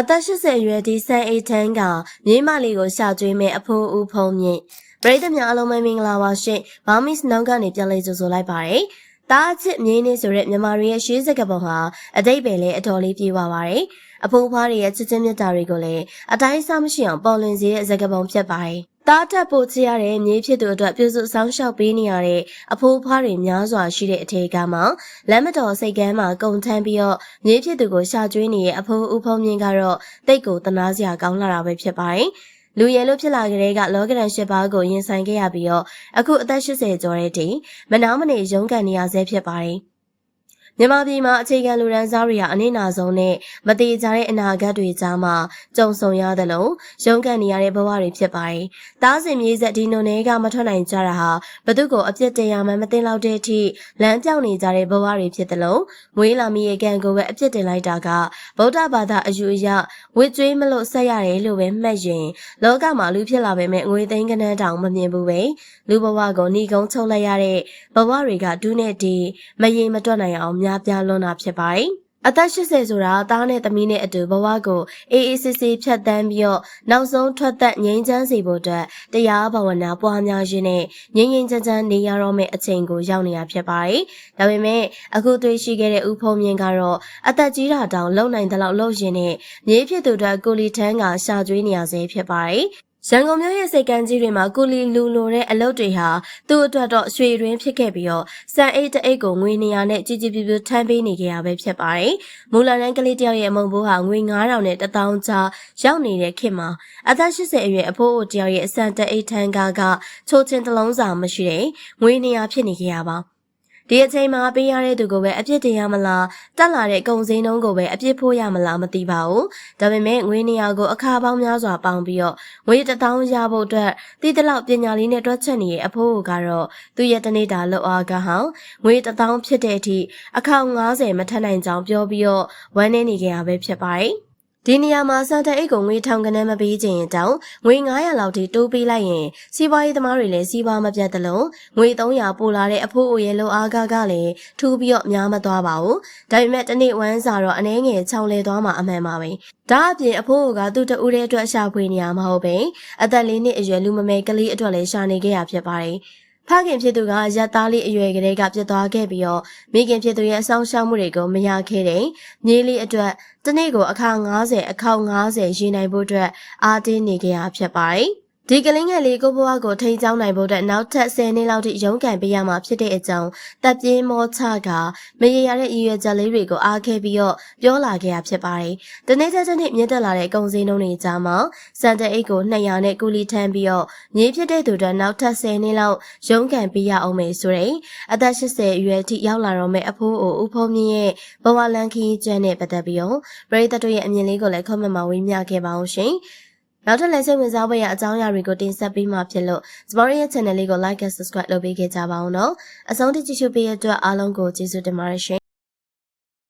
အသက်80အရွယ်ဒီဆန်အိတ်ထန်းကမြေးမလေးကိုရှာကျွေးမဲ့အဖိုးဦးဖုံမြင့်ပရိသတ်များအားလုံးပဲမင်္ဂလာပါရှင်။ဘောင်မစ်နောက်ကနေပြန်လည်ကြိုဆိုလိုက်ပါရစေ။တားအချစ်မြင်းနေဆိုတဲ့မြန်မာတွေရဲ့ရှေးစကားပုံဟာအတိတ်ပဲလေအတော်လေးပြေးပါပါတယ်။အဖိုးအဖွားတွေရဲ့ချစ်ချင်းမြတ်တာတွေကိုလည်းအတိုင်းအဆမရှိအောင်ပေါ်လွင်စေတဲ့စကားပုံဖြစ်ပါတယ်။ တားတက်ပို့ချရတဲ့မြေးဖြစ်သူအတွက်ပြုစုဆောင်ရှောက်ပေးနေရတဲ့အဖိုးအဖွားတွေများစွာရှိတဲ့အထေကမှလမ်းမတော်စိတ်ကမ်းမှာကုံထမ်းပြီးတော့မြေးဖြစ်သူကိုရှာကျွေးနေတဲ့အဖိုးဦးဖုံမြင့်ကတော့တိတ်ကိုတနာစရာကောင်းလာတာပဲဖြစ်ပါတယ်။လူရဲလို့ဖြစ်လာကြတဲ့ကလောကရန်ရှစ်ပါးကိုရင်ဆိုင်ခဲ့ရပြီးတော့အခုအသက်80ကျော်တဲ့တည်းမနာမနေရုန်းကန်နေရဆဲဖြစ်ပါတယ်။ မြန်မာပြည်မှာအခြေခံလူရန်စားတွေဟာအနည်းနာဆုံးနဲ့မတိကြတဲ့အနာဂတ်တွေကြားမှာကြုံဆုံရသလိုရုန်းကန်နေရတဲ့ဘဝတွေဖြစ်ပါတယ်။တားစင်မြေးဆက်ဒီနုံတွေကမထွက်နိုင်ကြတာဟာဘသူကိုအပြစ်တင်ရမှမသိလောက်တဲ့အထိလမ်းပြောင်းနေကြတဲ့ဘဝတွေဖြစ်သလိုမွေးလာမိရဲ့ကံကိုပဲအပြစ်တင်လိုက်တာကဗုဒ္ဓဘာသာအယူအရဝစ်ကြွေးမလို့ဆက်ရတယ်လို့ပဲမှတ်ရင်လောကမှာလူဖြစ်လာပေမဲ့ငွေသိန်းကနန်းတောင်မမြင်ဘူးပဲလူဘဝကိုနှီးကုန်းချုပ်လိုက်ရတဲ့ဘဝတွေကဒူးနဲ့ဒီမရင်မတွက်နိုင်အောင်များပြားလွန်းတာဖြစ်ပါတယ်အသက်80ဆိုတာသားနဲ့သမီးနဲ့အတူဘဝကိုအေးအေးဆေးဆေးဖြတ်တန်းပြီးတော့နောက်ဆုံးထွက်သက်ငြိမ်းချမ်းစေဖို့အတွက်တရားဘာဝနာပွားများခြင်းနဲ့ငြိမ်းငြိမ်းချမ်းချမ်းနေရတော့မယ့်အချိန်ကိုရောက်နေတာဖြစ်ပါတယ်။ဒါပေမဲ့အခုတွေ့ရှိခဲ့တဲ့ဦးဖုံမြင့်ကတော့အသက်ကြီးတာတောင်လုံနိုင်တဲ့လောက်လုံရင်နဲ့မြေးဖြစ်သူအတွက်ကိုလီထန်းကရှာကျွေးနေရစေဖြစ်ပါတယ်။ ရန်ကုန်မြို့ရဲ့စိတ်ကမ်းကြီးတွေမှာကုလီလူလိုတဲ့အလုပ်တွေဟာသူ့အတွက်တော့ရွှေရင်းဖြစ်ခဲ့ပြီးတော့စံအိတ်တအိတ်ကိုငွေ200နဲ့ကြီးကြီးပြပြထမ်းပေးနေကြရပဲဖြစ်ပါတယ်။မူလာတန်းကလေးတယောက်ရဲ့အမုံဘိုးဟာငွေ9000နဲ့1000ချာရောက်နေတဲ့ခေတ်မှာအသက်80အရွယ်အဖိုးအိုတယောက်ရဲ့အစံတအိတ်ထန်းကားကချိုးချင်းတစ်လုံးစာမရှိတဲ့ငွေ200ဖြစ်နေကြရပါ ဒီအချိန်မှာပေးရတဲ့သူကိုပဲအပြစ်တင်ရမလားတက်လာတဲ့ကုံစင်းနှုံးကိုပဲအပြစ်ဖို့ရမလားမသိပါဘူးဒါပေမဲ့ငွေနေရာကိုအခါပေါင်းများစွာပေါင်းပြီးတော့ငွေတစ်သောင်းရဖို့အတွက်တည်တလောက်ပညာလေးနဲ့တွက်ချက်နေတဲ့အဖိုးကတော့သူ့ရဲ့တနေ့တာလောက်အားကဟောင်းငွေတစ်သောင်းဖြစ်တဲ့အထိအခေါင်90မထက်နိုင်ကြောင်းပြောပြီးတော့ဝမ်းနေနေကြရပဲဖြစ်ပါတယ် ဒီနေရာမှာစံတအိတ်ကိုငွေထောင်ကနေမပေးခြင်းတောင်ငွေ900လောက်ထိတိုးပေးလိုက်ရင်စီးပွားရေးသမားတွေလည်းစီးပွားမပြတ်သလိုငွေ300ပိုလာတဲ့အဖိုးအိုရဲ့လိုအားကားကလည်းထူးပြီးတော့များမသွားပါဘူးဒါပေမဲ့တနေ့ဝမ်းစာတော့အနှဲငယ်ချောင်းလဲသွားမှာအမှန်ပါပဲဒါအပြင်အဖိုးအိုကသူ့တဦးတဲ့အတွက်ရှာဖွေနေရမှာဟုတ်ပဲအသက်လေးနှစ်အရွယ်လူမမယ်ကလေးအတွက်လည်းရှာနေခဲ့ရဖြစ်ပါတယ် ဖခင်ဖြစ်သူကရက်သားလေးအရွယ်ကလေးကပြစ်သွားခဲ့ပြီးတော့မိခင်ဖြစ်သူရဲ့အဆောင်ရှောက်မှုတွေကိုမရခဲ့တဲ့မြေးလေးအတွက်တနေ့ကိုအခါ90အခါ90ရေးနိုင်ဖို့အတွက်အားတင်းနေကြရဖြစ်ပါတယ်။ ဒီကလေးငယ်လေးကိုဘဝကိုထိန်းချောင်းနိုင်ဖို့အတွက်နောက်ထပ်10နှစ်လောက်ထိရုန်းကန်ပေးရမှာဖြစ်တဲ့အကြောင်းတပ်ပြင်းမောချကမရေရတဲ့ရည်ရွယ်ချက်လေးတွေကိုအားခဲပြီးတော့ပြောလာခဲ့ရဖြစ်ပါတယ်။တနေ့တစ်နေ့မြင့်တက်လာတဲ့ကုံစင်းနှုံးတွေကြားမှာစံတဲ့အိတ်ကို200နဲ့ကူလီထမ်းပြီးတော့မြေးဖြစ်တဲ့သူတွေနောက်ထပ်10နှစ်လောက်ရုန်းကန်ပေးရအောင်မယ်ဆိုတဲ့အသက်80အရွယ်ထိရောက်လာတော့မယ့်အဖိုးအိုဦးဖုံးမြင့်ရဲ့ဘဝလန်ခီးကျွမ်းနဲ့ပတ်သက်ပြီးတော့ပရိသတ်တို့ရဲ့အမြင်လေးကိုလည်း comment မှာဝေမျှခဲ့ပါအောင်ရှင်။ နောက်ထပ်လည်းစိတ်ဝင်စားဖွယ်ရာအကြောင်းအရာတွေကိုတင်ဆက်ပေးမှာဖြစ်လို့စမော်ရဲ့ channel လေးကို like and subscribe လုပ်ပေးခဲ့ကြပါဦးနော်အဆုံးထိကြည့်ရှုပေးတဲ့အတွက်အားလုံးကိုကျေးဇူးတင်ပါတယ်ရှင်